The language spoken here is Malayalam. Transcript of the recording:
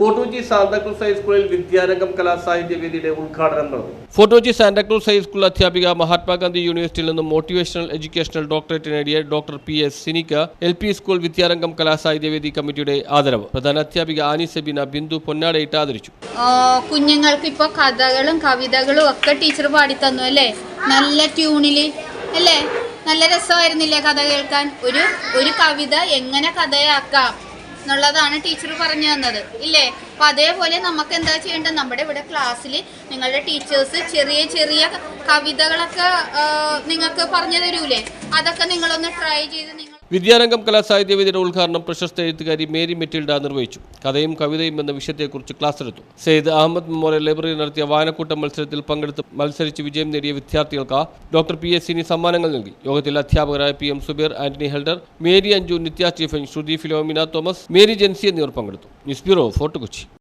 Fort Kochi Santa Cruz ഹൈസ്കൂളിൽ വിദ്യാരംഗം കലാസാഹിത്യ വേദിയുടെ ഉദ്ഘാടനം നടന്നു. ഫോർട്ടുകൊച്ചി സാന്റാക്രൂസ് ഹൈസ്കൂൾ അധ്യാപിക മഹാത്മാഗാന്ധി യൂണിവേഴ്സിറ്റിയിൽ നിന്നും മോട്ടിവേഷണൽ എഡ്യൂക്കേഷണൽ ഡോക്ടറേറ്റ് നേടിയ doctor P S Sinicka L P school വിദ്യാരംഗം കലാസാഹിത്യ വേദി കമ്മിറ്റിയുടെ ആദരവ്. പ്രധാന അധ്യാപിക ആനി സെബിന ബിന്ദു പൊന്നാടയിട്ട് ആദരിച്ചു. കുഞ്ഞുങ്ങൾക്ക് ഇപ്പൊ കഥകളും കവിതകളും ഒക്കെ ടീച്ചർ പാടി തന്നു അല്ലേ? നല്ല ട്യൂണിൽ അല്ലേ? നല്ല രസമായിരുന്നില്ലേ കഥ കേൾക്കാൻ? ഒരു ഒരു കവിത എങ്ങനെ കഥയാക്കാം? എന്നുള്ളതാണ് ടീച്ചർ പറഞ്ഞു തന്നത്. ഇല്ലേ? അപ്പം അതേപോലെ നമുക്ക് എന്താ ചെയ്യേണ്ടത്? നമ്മുടെ ഇവിടെ ക്ലാസ്സിൽ നിങ്ങളുടെ ടീച്ചേഴ്സ് ചെറിയ ചെറിയ കവിതകളൊക്കെ നിങ്ങൾക്ക് പറഞ്ഞു തരൂലേ? അതൊക്കെ നിങ്ങളൊന്ന് ട്രൈ ചെയ്ത് നിങ്ങൾ വിദ്യാരംഗം കലാസാഹിത്യവേദിയുടെ ഉദ്ഘാടനം പ്രശസ്ത എഴുത്തുകാരി മേരി മെറ്റിൽഡ നിർവഹിച്ചു. കഥയും കവിതയും എന്ന വിഷയത്തെക്കുറിച്ച് ക്ലാസ് എടുത്തു സെയ്ദ് അഹമ്മദ് മെമ്മോറിയൽ ലൈബ്രറി നടത്തിയ വായനക്കൂട്ട മത്സരത്തിൽ പങ്കെടുത്ത് മത്സരിച്ച് വിജയം നേടിയ വിദ്യാർത്ഥികൾക്ക് ഡോക്ടർ പി. എസ്. സിനി സമ്മാനങ്ങൾ നൽകി. യോഗത്തിൽ അധ്യാപകരായ P. M. Subeer Antony ഹെൽഡർ Mary Anju Nithya Stephen ശ്രുതി ഫിലോമിന തോമസ് മേരി ജെൻസി എന്നിവർ പങ്കെടുത്തു. News bureau Fort Kochi.